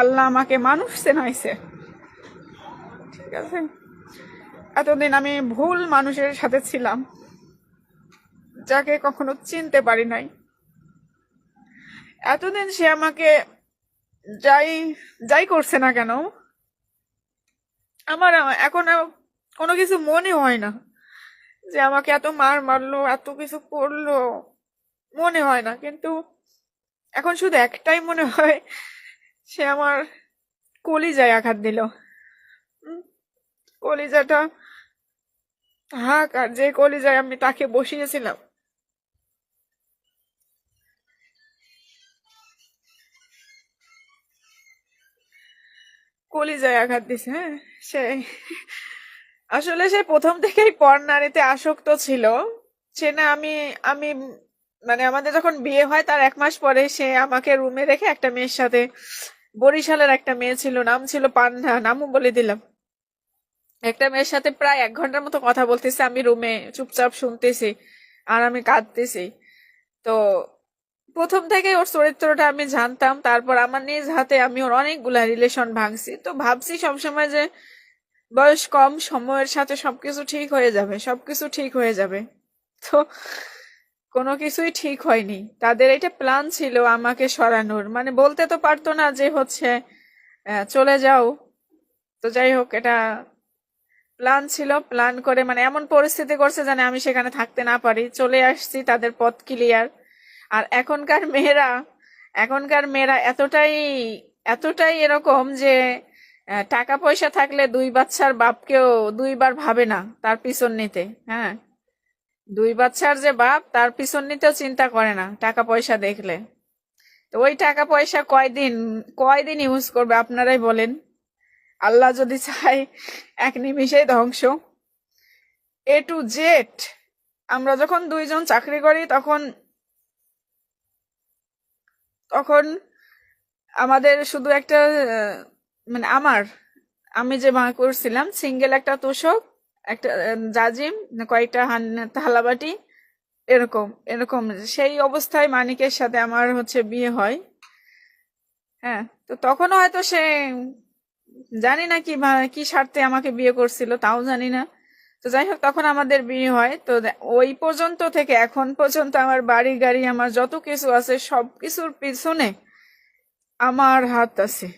আল্লাহ আমাকে মানুষ চেনাইছে। ঠিক আছে? এতদিন আমি ভুল মানুষের সাথে ছিলাম, যাকে কখনো চিনতে পারি নাই। এতদিন সে আমাকে যাই যাই করছে না কেন, আমার এখন কোনো কিছু মনে হয় না যে আমাকে এত মার মারলো, এত কিছু করল, মনে হয় না। কিন্তু এখন শুধু একটাই মনে হয় সে আমার কলিজায় আঘাত দিল। কলিজাটা হাক আর যে কলিজায় আমি তাকে বসিয়েছিলাম। কলিজায় আঘাত দিছে হ্যাঁ? সে আসলে সে প্রথম থেকেই পর নারীতে আসক্ত ছিল। সে না, আমি আমি মানে আমাদের যখন বিয়ে হয়, তার এক মাস পরে সে আমাকে রুমে রেখে একটা মেয়ের সাথে বরিশালের একটা মেয়ে ছিল, নাম ছিল পান্না, নামও বলে দিলাম। একটা মেয়ের সাথে প্রায় এক ঘণ্টার মতো কথা বলতেছে, আমি রুমে চুপচাপ শুনতেছি আর আমি কাঁদতেছি। তো প্রথম থেকে ওর চরিত্রটা আমি জানতাম, তারপর আমার নিজ হাতে আমি ওর অনেকগুলা রিলেশন ভাঙছি। তো ভাবছি সবসময় যে বয়স কম, সময়ের সাথে সবকিছু ঠিক হয়ে যাবে, সবকিছু ঠিক হয়ে যাবে। তো কোনো কিছুই ঠিক হয়নি। তাদের এটা প্ল্যান ছিল আমাকে সরানোর। মানে বলতে তো পারতো না যে হচ্ছে চলে যাও। তো যাই হোক, এটা প্ল্যান ছিল, প্ল্যান করে মানে এমন পরিস্থিতি করছে যেন আমি সেখানে থাকতে না পারি। চলে আসছি, তাদের পথ ক্লিয়ার আর এখনকার মেয়েরা এখনকার মেয়েরা এতটাই এতটাই এরকম যে টাকা পয়সা থাকলে দুই বাচ্চার বাপকেও দুইবার ভাবে না তার পিছন নিতে হ্যাঁ? দুই বাচ্চার যে বাপ, তার পিছন নিতেও চিন্তা করে না, টাকা পয়সা দেখলে। তো ওই টাকা পয়সা কয়দিন কয়দিন ইউজ করবে আপনারাই বলেন। আল্লাহ যদি চায়, এক নিমিষেই ধ্বংস। এ টু জেড আমরা যখন দুইজন চাকরি করি, তখন তখন আমাদের শুধু একটা মানে আমার, আমি যে মা করছিলাম সিঙ্গেল একটা তোষক একটা জাজিম, কয়েকটা হান, থালাবাটি, এরকম এরকম। সেই অবস্থায় মানিকের সাথে আমার হচ্ছে বিয়ে হয়। হ্যাঁ তো তখন হয়তো সে জানি না কি কি স্বার্থে আমাকে বিয়ে করছিল, তাও জানি না। তো যাই হোক, তখন আমাদের বিয়ে হয়। তো ওই পর্যন্ত থেকে এখন পর্যন্ত আমার বাড়ি, গাড়ি, আমার যত কিছু আছে, সব কিছুর পিছনে আমার হাত আছে।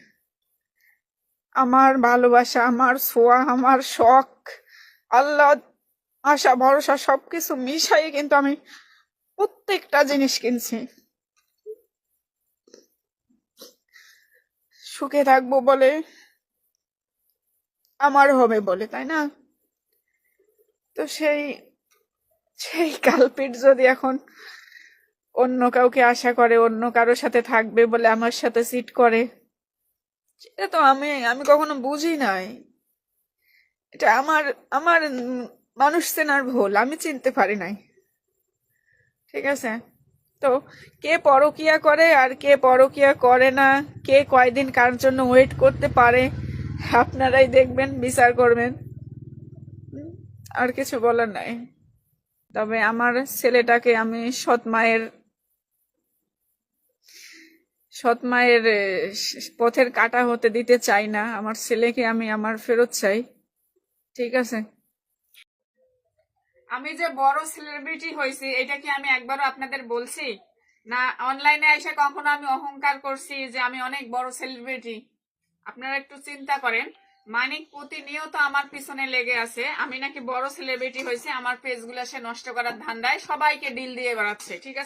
আমার ভালোবাসা, আমার ছোঁয়া, আমার শখ। আল্লাহ আশা, ভরসা সবকিছু মিশাই কিন্তু আমি প্রত্যেকটা জিনিস কিনছি। সুখে থাকব বলে আমার হবে বলে, তাই না? তো সেই সেই কালপিট যদি এখন অন্য কাউকে আশা করে, অন্য কারোর সাথে থাকবে বলে আমার সাথে সিট করে, সেটা তো আমি আমি কখনো বুঝি নাই। এটা আমার আমার মানুষ চেনার ভুল, আমি চিনতে পারি নাই। ঠিক আছে? তো কে পরকিয়া করে আর কে পরকিয়া করে না, কে কয়দিন কার জন্য ওয়েট করতে পারে, আপনারাই দেখবেন, বিচার করবেন। আর কিছু বলার নাই। তবে আমার ছেলেটাকে আমি সৎ মায়ের সৎ মায়ের পথের কাটা হতে দিতে চাই না। আমার ছেলেকে আমি আমার ফেরত চাই। ঠিক আছে। আমি যে বড় সেলিব্রিটি হয়েছি, এটা কি আমি একবারও আপনাদের বলছি? না অনলাইনে এসে কখনো আমি অহংকার করছি যে আমি অনেক বড় সেলিব্রিটি আপনারা একটু চিন্তা করেন। মানিক প্রতিনিয়ত আমার পিছনে লেগে আছে। আমি নাকি বড় সেলিব্রিটি হয়েছি, আমার পেজগুলো সে নষ্ট করার ধান্দায় সবাইকে ডিল দিয়ে বেড়াচ্ছে, ঠিক আছে?